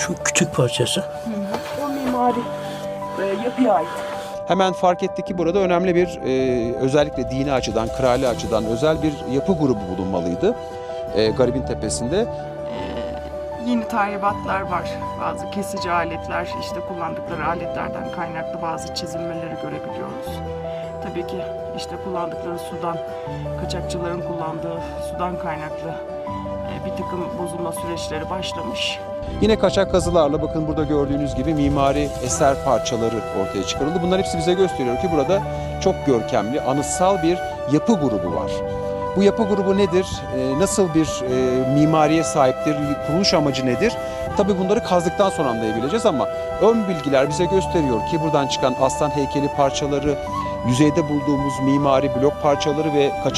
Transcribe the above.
Şu küçük parçası. O mimari e, yapıya ait. Hemen fark ettik ki burada önemli bir e, özellikle dini açıdan, krali açıdan özel bir yapı grubu bulunmalıydı. E, Garibin Tepesi'nde. Yeni tahribatlar var. Bazı kesici aletler, işte kullandıkları aletlerden kaynaklı bazı çizilmeleri görebiliyoruz. Tabii ki işte kullandıkları sudan, kaçakçıların kullandığı sudan kaynaklı e, bir takım bozulma süreçleri başlamış. Yine kaçak kazılarla bakın burada gördüğünüz gibi mimari eser parçaları ortaya çıkarıldı. Bunlar hepsi bize gösteriyor ki burada çok görkemli, anıtsal bir yapı grubu var. Bu yapı grubu nedir? Ee, nasıl bir e, mimariye sahiptir? Kuruluş amacı nedir? Tabii bunları kazdıktan sonra anlayabileceğiz ama ön bilgiler bize gösteriyor ki buradan çıkan aslan heykeli parçaları, yüzeyde bulduğumuz mimari blok parçaları ve kaçak